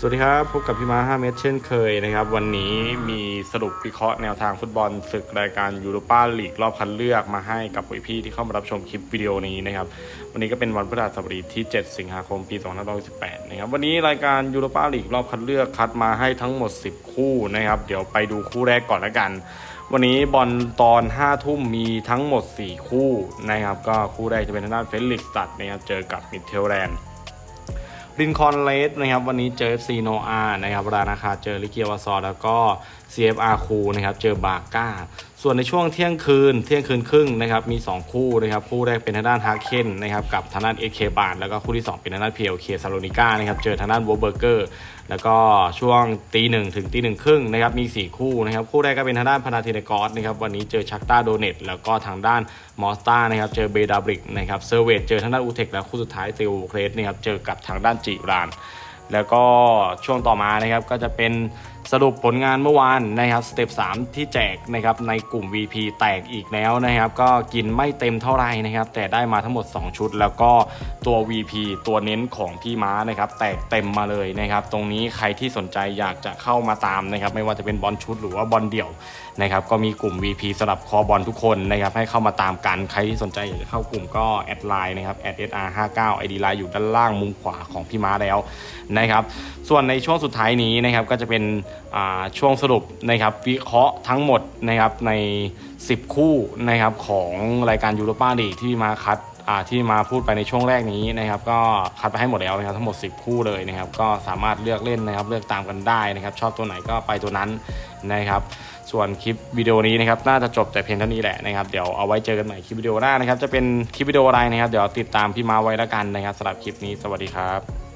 สวัสดีครับ พบกับพี่ม้า5เมตรเช่นเคยนะครับ วันนี้มีสรุปวิเคราะห์แนวทางฟุตบอลศึกรายการยูโรปาลีกรอบคัดเลือกมาให้กับพี่ที่เข้ามารับชมคลิปวิดีโอนี้นะครับ วันนี้ก็เป็นวันพฤหัสบดีที่ 7 สิงหาคมปี2518นะครับวันนี้รายการยูโรปาลีกรอบคัดเลือกคัดมาให้ทั้งหมด 10 คู่นะครับ เดี๋ยวไปดูคู่แรกก่อนละกัน วันนี้บอลตอน5ทุ่มมีทั้งหมด 4 คู่นะครับ ก็คู่แรกจะเป็นทางด้านเฟลิกซ์ตัดนะครับเจอกับมิเทลแลนด์ รินคอนเลสนะครับวันนี้เจอ FC โนอานะครับรานาคาเจอลิเกียวาซอแล้วก็ CFR คูนะครับเจอบาก้าส่วนในช่วงเที่ยงคืนเที่ยงคืนครึ่งนะครับมี 2 คู่นะครับคู่แรกเป็นทางด้านฮาร์เคนนะครับกับทางด้านเอเคบานแล้วก็คู่ที่ 2 เป็นทางด้านเพีเอลเคซาโลนิก้านะครับเจอทางด้านวอเบอร์เกอร์แล้วก็ช่วงตีหนึ่งถึงตีหนึ่งครึ่งนะครับมี 4 คู่นะครับคู่แรกก็เป็นทางด้านพานาธินกอสนะครับวันนี้เจอชักตาโดเนตแล้วก็ทางด้านมอสตานะครับเจอเบดาบริกนะครับเซอร์เวตเจอทางด้านอูเทคแล้วคู่สุดท้ายเตลเครสนะครับเจอกับทางด้านจิราน แล้วก็ช่วงต่อมานะครับก็จะเป็น สรุปผลงานเมื่อวานนะครับสเต็ป3ที่แจกนะครับในกลุ่ม VP แตกอีกแล้วนะครับก็กินไม่เต็มเท่าไหร่นะครับแต่ได้มาทั้งหมด 2 ชุด แล้วก็ตัว VP ตัวเน้นของพี่ม้านะครับแตกเต็มมาเลยนะครับตรงนี้ใครที่สนใจอยากจะเข้ามาตามนะครับไม่ว่าจะเป็นบอลชุดหรือว่าบอลเดี่ยวนะครับก็มีกลุ่ม VP สำหรับคอบอลทุกคนนะครับให้เข้ามาตามกันใครที่สนใจอยากจะเข้ากลุ่มก็แอดไลน์นะครับ @sr59 ID ไลน์อยู่ด้านล่างมุมขวาของพี่ม้าแล้วนะครับส่วนในช่วงสุดท้ายนี้นะครับก็จะเป็นช่วงสรุปนะครับวิเคราะห์ทั้งหมดนะครับใน 10 คู่นะครับของรายการยูโรปาลีกที่มาคัดที่มาพูดไปในช่วงแรกนี้นะครับก็คัดไปให้หมดแล้วนะครับทั้งหมด 10 คู่เลยนะครับก็สามารถเลือกเล่นนะครับเลือกตามกันได้นะครับชอบตัวไหนก็ไปตัวนั้นนะครับส่วนคลิปวิดีโอนี้นะครับน่าจะจบแต่เพียงเท่านี้แหละนะครับเดี๋ยวเอาไว้เจอกันใหม่คลิปวิดีโอหน้านะครับจะเป็นคลิปวิดีโออะไรนะครับเดี๋ยวติดตามพี่มาไว้แล้วกันนะครับสำหรับคลิปนี้สวัสดีครับ